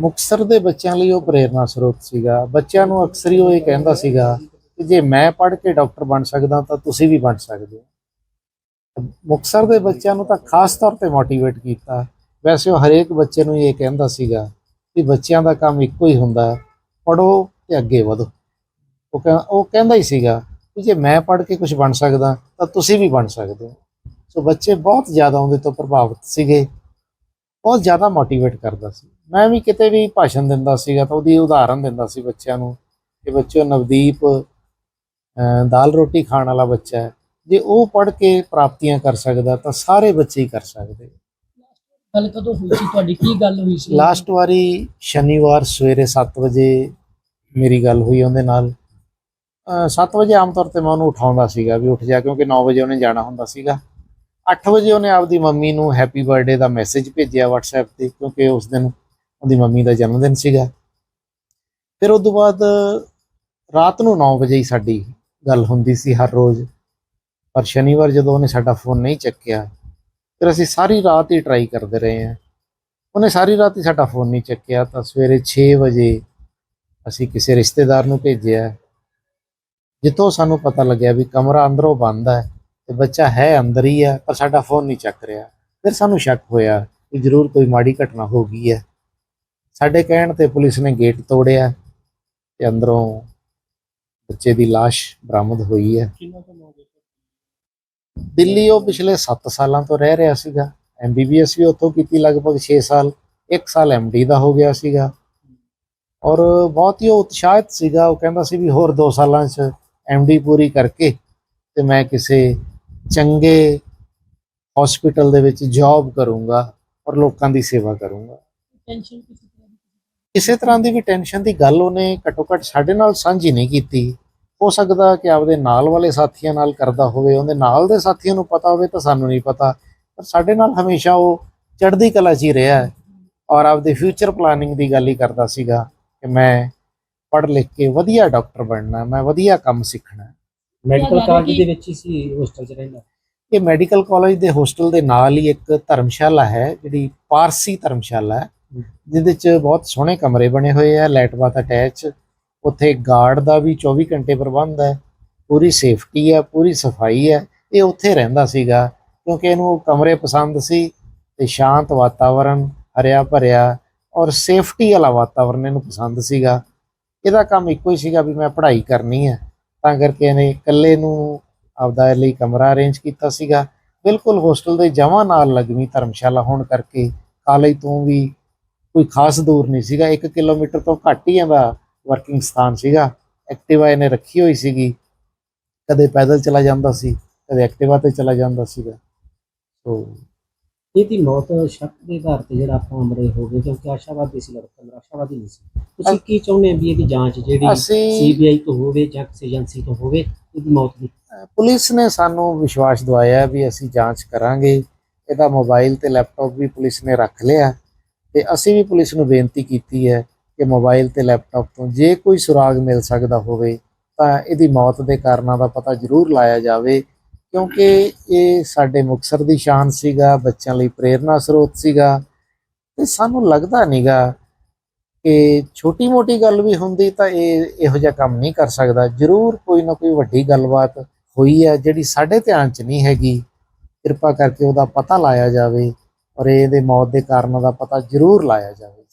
ਮੁਕਤਸਰ ਦੇ ਬੱਚਿਆਂ ਲਈ ਉਹ ਪ੍ਰੇਰਨਾ ਸਰੋਤ ਸੀਗਾ। ਬੱਚਿਆਂ ਨੂੰ ਅਕਸਰ ਹੀ ਉਹ ਇਹ ਕਹਿੰਦਾ ਸੀਗਾ ਕਿ ਜੇ ਮੈਂ ਪੜ੍ਹ ਕੇ ਡਾਕਟਰ ਬਣ ਸਕਦਾ ਤਾਂ ਤੁਸੀਂ ਵੀ ਬਣ ਸਕਦੇ ਹੋ। ਮੁਕਤਸਰ ਦੇ ਬੱਚਿਆਂ ਨੂੰ ਤਾਂ ਖਾਸ ਤੌਰ ਤੇ ਮੋਟੀਵੇਟ ਕੀਤਾ। ਵੈਸੇ ਉਹ ਹਰੇਕ ਬੱਚੇ ਨੂੰ ਇਹ ਕਹਿੰਦਾ ਸੀਗਾ ਕਿ ਬੱਚਿਆਂ ਦਾ ਕੰਮ ਇੱਕੋ ਹੀ ਹੁੰਦਾ ਹੈ ਪੜੋ ਤੇ ਅੱਗੇ ਵਧੋ। ਉਹ ਕਹਿ- ਉਹ ਕਹਿੰਦਾ ਹੀ ਸੀਗਾ ਕਿ ਜੇ ਮੈਂ ਪੜ੍ਹ ਕੇ ਕੁਝ ਬਣ ਸਕਦਾ ਤਾਂ ਤੁਸੀਂ ਵੀ ਬਣ ਸਕਦੇ ਹੋ। ਸੋ ਬੱਚੇ ਬਹੁਤ ਜ਼ਿਆਦਾ ਉਹਦੇ ਤੋਂ ਪ੍ਰਭਾਵਿਤ ਸੀਗੇ, ਬਹੁਤ ਜ਼ਿਆਦਾ ਮੋਟੀਵੇਟ ਕਰਦਾ ਸੀ। ਮੈਂ ਵੀ ਕਿਤੇ ਵੀ ਭਾਸ਼ਣ ਦਿੰਦਾ ਸੀਗਾ ਤਾਂ ਉਹਦੀ ਉਦਾਹਰਨ ਦਿੰਦਾ ਸੀ ਬੱਚਿਆਂ ਨੂੰ ਕਿ ਬੱਚਿਓ ਨਵਦੀਪ ਦਾਲ ਰੋਟੀ ਖਾਣ ਵਾਲਾ ਬੱਚਾ ਹੈ। ਜੇ ਉਹ ਪੜ੍ਹ ਕੇ ਪ੍ਰਾਪਤੀਆਂ ਕਰ ਸਕਦਾ ਤਾਂ ਸਾਰੇ ਬੱਚੇ ਹੀ ਕਰ ਸਕਦੇ। ਗੱਲ ਕਦੋਂ ਹੋਈ ਸੀ? ਤੁਹਾਡੀ ਕੀ ਗੱਲ ਹੋਈ ਸੀ? ਲਾਸਟ ਵਾਰੀ ਸ਼ਨੀਵਾਰ ਸਵੇਰੇ 7 ਵਜੇ ਮੇਰੀ ਗੱਲ ਹੋਈ ਉਹਦੇ ਨਾਲ। 7 ਵਜੇ ਆਮ ਤੌਰ ਤੇ ਮੈਂ ਉਹਨੂੰ ਉਠਾਉਂਦਾ ਸੀਗਾ ਵੀ ਉੱਠ ਜਾ ਕਿਉਂਕਿ 9 ਵਜੇ ਉਹਨੇ ਜਾਣਾ ਹੁੰਦਾ ਸੀਗਾ। 8 ਵਜੇ ਉਹਨੇ ਆਪਦੀ ਮੰਮੀ ਨੂੰ ਹੈਪੀ ਬਰਥਡੇ ਦਾ ਮੈਸੇਜ ਭੇਜਿਆ WhatsApp ਤੇ ਕਿਉਂਕਿ ਉਸ ਦਿਨ ਉਹਦੀ ਮੰਮੀ ਦਾ ਜਨਮ ਦਿਨ ਸੀਗਾ। ਫਿਰ ਉਸ ਤੋਂ ਬਾਅਦ ਰਾਤ ਨੂੰ 9 ਵਜੇ ਹੀ ਸਾਡੀ ਗੱਲ ਹੁੰਦੀ ਸੀ ਹਰ ਰੋਜ਼। ਪਰ ਸ਼ਨੀਵਾਰ ਜਦੋਂ ਉਹਨੇ ਸਾਡਾ ਫੋਨ ਨਹੀਂ ਚੱਕਿਆ, ਫਿਰ ਅਸੀਂ ਸਾਰੀ ਰਾਤ ਹੀ ਟਰਾਈ ਕਰਦੇ ਰਹੇ ਹਾਂ। ਉਹਨੇ ਸਾਰੀ ਰਾਤ ਹੀ ਸਾਡਾ ਫੋਨ ਨਹੀਂ ਚੱਕਿਆ ਤਾਂ ਸਵੇਰੇ 6 ਵਜੇ ਅਸੀਂ ਕਿਸੇ ਰਿਸ਼ਤੇਦਾਰ ਨੂੰ ਭੇਜਿਆ। ਜਿੱਥੋਂ ਸਾਨੂੰ ਪਤਾ ਲੱਗਿਆ ਵੀ ਕਮਰਾ ਅੰਦਰੋਂ ਬੰਦ ਹੈ ਤੇ ਬੱਚਾ ਹੈ ਅੰਦਰ ਹੀ ਹੈ ਪਰ ਸਾਡਾ ਫੋਨ ਨਹੀਂ ਚੱਕ ਰਿਹਾ। ਫਿਰ ਸਾਨੂੰ ਸ਼ੱਕ ਹੋਇਆ ਕਿ ਜ਼ਰੂਰ ਕੋਈ ਮਾੜੀ ਘਟਨਾ ਹੋ ਗਈ ਹੈ। ਸਾਡੇ ਕਹਿਣ ਤੇ ਪੁਲਿਸ ਨੇ ਗੇਟ ਤੋੜਿਆ ਤੇ ਅੰਦਰੋਂ ਬੱਚੇ ਦੀ ਲਾਸ਼ ਬਰਾਮਦ ਹੋਈ ਹੈ। ਦਿੱਲੀ ਉਹ ਪਿਛਲੇ 7 ਸਾਲਾਂ ਤੋਂ ਰਹਿ ਰਿਹਾ ਸੀਗਾ। ਐਮਬੀਬੀਐਸ ਵੀ ਉੱਥੋਂ ਕੀਤੀ ਲਗਭਗ 6 ਸਾਲ 1 ਸਾਲ ਐਮਡੀ ਦਾ ਹੋ ਗਿਆ ਸੀਗਾ। ਔਰ ਬਹੁਤ ਹੀ ਉਤਸ਼ਾਹਿਤ ਸੀਗਾ। ਉਹ ਕਹਿੰਦਾ ਸੀ ਵੀ ਹੋਰ 2 ਸਾਲਾਂ 'ਚ ਐਮਡੀ ਪੂਰੀ ਕਰਕੇ ਤੇ ਮੈਂ ਕਿਸੇ ਚੰਗੇ ਹਸਪੀਟਲ ਦੇ ਵਿੱਚ ਜੌਬ ਕਰੂੰਗਾ ਔਰ ਲੋਕਾਂ ਦੀ ਸੇਵਾ ਕਰੂੰਗਾ। ਟੈਨਸ਼ਨ ਕਿਸੇ ਕਿਸੇ ਤਰ੍ਹਾਂ ਦੀ ਵੀ ਟੈਨਸ਼ਨ ਦੀ ਗੱਲ ਉਹਨੇ ਘੱਟੋ ਘੱਟ ਸਾਡੇ ਨਾਲ ਸਾਂਝੀ ਨਹੀਂ ਕੀਤੀ। ਹੋ ਸਕਦਾ ਕਿ ਆਪਦੇ ਨਾਲ ਵਾਲੇ ਸਾਥੀਆਂ ਨਾਲ ਕਰਦਾ ਹੋਵੇ ਉਹਦੇ ਨਾਲ ਦੇ ਸਾਥੀਆਂ ਨੂੰ ਪਤਾ ਹੋਵੇ ਤਾਂ ਸਾਨੂੰ ਨਹੀਂ ਪਤਾ। ਪਰ ਸਾਡੇ ਨਾਲ ਹਮੇਸ਼ਾ ਉਹ ਚੜ੍ਹਦੀ ਕਲਾ 'ਚ ਹੀ ਰਿਹਾ ਹੈ ਔਰ ਆਪਦੇ ਫਿਊਚਰ ਪਲਾਨਿੰਗ ਦੀ ਗੱਲ ਹੀ ਕਰਦਾ ਸੀਗਾ ਕਿ ਮੈਂ ਪੜ੍ਹ ਲਿਖ ਕੇ ਵਧੀਆ ਡਾਕਟਰ ਬਣਨਾ ਮੈਂ ਵਧੀਆ ਕੰਮ ਸਿੱਖਣਾ ਮੈਡੀਕਲ ਕਾਲਜ ਦੇ ਵਿੱਚ ਹੀ ਸੀ ਹੋਸਟਲ 'ਚ ਰਹਿੰਦਾ? ਇਹ ਮੈਡੀਕਲ ਕਾਲਜ ਦੇ ਹੋਸਟਲ ਦੇ ਨਾਲ ਹੀ ਇੱਕ ਧਰਮਸ਼ਾਲਾ ਹੈ ਜਿਹੜੀ ਪਾਰਸੀ ਧਰਮਸ਼ਾਲਾ ਹੈ। ਜਿਹਦੇ 'ਚ ਬਹੁਤ ਸੋਹਣੇ ਕਮਰੇ ਬਣੇ ਹੋਏ ਆ ਲੈਟ ਬਾਥ ਅਟੈਚ ਉੱਥੇ ਗਾਰਡ ਦਾ ਵੀ 24 ਘੰਟੇ ਪ੍ਰਬੰਧ ਹੈ, ਪੂਰੀ ਸੇਫਟੀ ਹੈ, ਪੂਰੀ ਸਫ਼ਾਈ ਹੈ, ਇਹ ਉੱਥੇ ਰਹਿੰਦਾ ਸੀਗਾ, ਕਿਉਂਕਿ ਇਹਨੂੰ ਉਹ ਕਮਰੇ ਪਸੰਦ ਸੀ ਤੇ ਸ਼ਾਂਤ ਵਾਤਾਵਰਣ ਹਰਿਆ ਭਰਿਆ ਔਰ ਸੇਫਟੀ ਵਾਲਾ ਵਾਤਾਵਰਣ ਇਹਨੂੰ ਪਸੰਦ ਸੀਗਾ। ਇਹਦਾ ਕੰਮ ਇੱਕੋ ਹੀ ਸੀਗਾ ਵੀ ਮੈਂ ਪੜ੍ਹਾਈ ਕਰਨੀ ਹੈ, ਤਾਂ ਕਰਕੇ ਇਹਨੇ ਇਕੱਲੇ ਨੂੰ ਆਪਦਾ ਲਈ ਕਮਰਾ ਅਰੇਂਜ ਕੀਤਾ ਸੀਗਾ। ਬਿਲਕੁਲ ਹੋਸਟਲ ਦੇ ਜਮਾਂ ਨਾਲ ਲੱਗਵੀਂ ਧਰਮਸ਼ਾਲਾ ਹੋਣ ਕਰਕੇ ਕਾਲਜ ਤੋਂ ਵੀ ਕੋਈ ਖਾਸ ਦੂਰ ਨਹੀਂ ਸੀਗਾ। 1 ਕਿਲੋਮੀਟਰ ਤੋਂ ਘੱਟ ਹੀ ਇਹਦਾ ਵਰਕਿੰਗ ਸਥਾਨ ਸੀਗਾ। ਐਕਟਿਵਾ ਇਹਨੇ ਰੱਖੀ ਹੋਈ ਸੀਗੀ। ਕਦੇ ਪੈਦਲ ਚਲਾ ਜਾਂਦਾ ਸੀ ਕਦੇ ਐਕਟਿਵਾ ਤੇ ਚਲਾ ਜਾਂਦਾ ਸੀਗਾ। ਸੋ ਇਹਦੀ ਮੌਤ ਸ਼ੱਕ ਦੇ ਆਧਾਰ ਤੇ ਜਿਹੜਾ ਆਪਾਂ ਅਮਰੇ ਹੋ ਗਏ ਕਿਉਂਕਿ ਆਸ਼ਾਵਾਦੀ ਸੀ ਲੜਕਾ ਨਿਰਾਸ਼ਾਵਾਦੀ ਨਹੀਂ ਸੀ। ਤੁਸੀਂ ਕੀ ਚਾਹੁੰਦੇ ਆ ਵੀ ਇਹਦੀ ਜਾਂਚ ਜਿਹੜੀ ਸੀਬੀਆਈ ਤੋਂ ਹੋਵੇ ਜਾਂ ਕਿਸੇ ਏਜੰਸੀ ਤੋਂ ਹੋਵੇ ਇਹਦੀ ਮੌਤ ਦੀ? ਪੁਲਿਸ ਨੇ ਸਾਨੂੰ ਵਿਸ਼ਵਾਸ ਦਵਾਇਆ ਵੀ ਅਸੀਂ ਜਾਂਚ ਕਰਾਂਗੇ। ਇਹਦਾ ਮੋਬਾਈਲ ਤੇ ਲੈਪਟਾਪ ਵੀ ਪੁਲਿਸ ਨੇ ਰੱਖ ਲਿਆ। ਤੇ ਅਸੀਂ ਵੀ ਪੁਲਿਸ ਨੂੰ ਬੇਨਤੀ ਕੀਤੀ ਹੈ ਕਿ ਮੋਬਾਈਲ ਤੇ ਲੈਪਟਾਪ ਤੋਂ ਜੇ ਕੋਈ ਸੁਰਾਗ ਮਿਲ ਸਕਦਾ ਹੋਵੇ, ਤਾਂ ਇਹਦੀ ਮੌਤ ਦੇ ਕਾਰਨਾਂ ਦਾ ਪਤਾ ਜ਼ਰੂਰ ਲਾਇਆ ਜਾਵੇ, ਕਿਉਂਕਿ ਇਹ ਸਾਡੇ ਮੁਕਤਸਰ ਦੀ ਸ਼ਾਨ ਸੀਗਾ, ਬੱਚਿਆਂ ਲਈ ਪ੍ਰੇਰਨਾ ਸਰੋਤ ਸੀਗਾ, ਤੇ ਸਾਨੂੰ ਲੱਗਦਾ ਨਹੀਂਗਾ ਕਿ ਛੋਟੀ-ਮੋਟੀ ਗੱਲ ਵੀ ਹੁੰਦੀ ਤਾਂ ਇਹ ਇਹੋ ਜਿਹਾ ਕੰਮ ਨਹੀਂ ਕਰ ਸਕਦਾ। ਜ਼ਰੂਰ ਕੋਈ ਨਾ ਕੋਈ ਵੱਡੀ ਗੱਲਬਾਤ ਹੋਈ ਹੈ ਜਿਹੜੀ ਸਾਡੇ ਧਿਆਨ 'ਚ ਨਹੀਂ ਹੈਗੀ। ਕਿਰਪਾ ਕਰਕੇ ਉਹਦਾ ਪਤਾ ਲਾਇਆ ਜਾਵੇ। ਔਰ ਇਹਦੇ ਮੌਤ ਦੇ ਕਾਰਨਾਂ ਦਾ ਪਤਾ ਜ਼ਰੂਰ ਲਾਇਆ ਜਾਵੇ।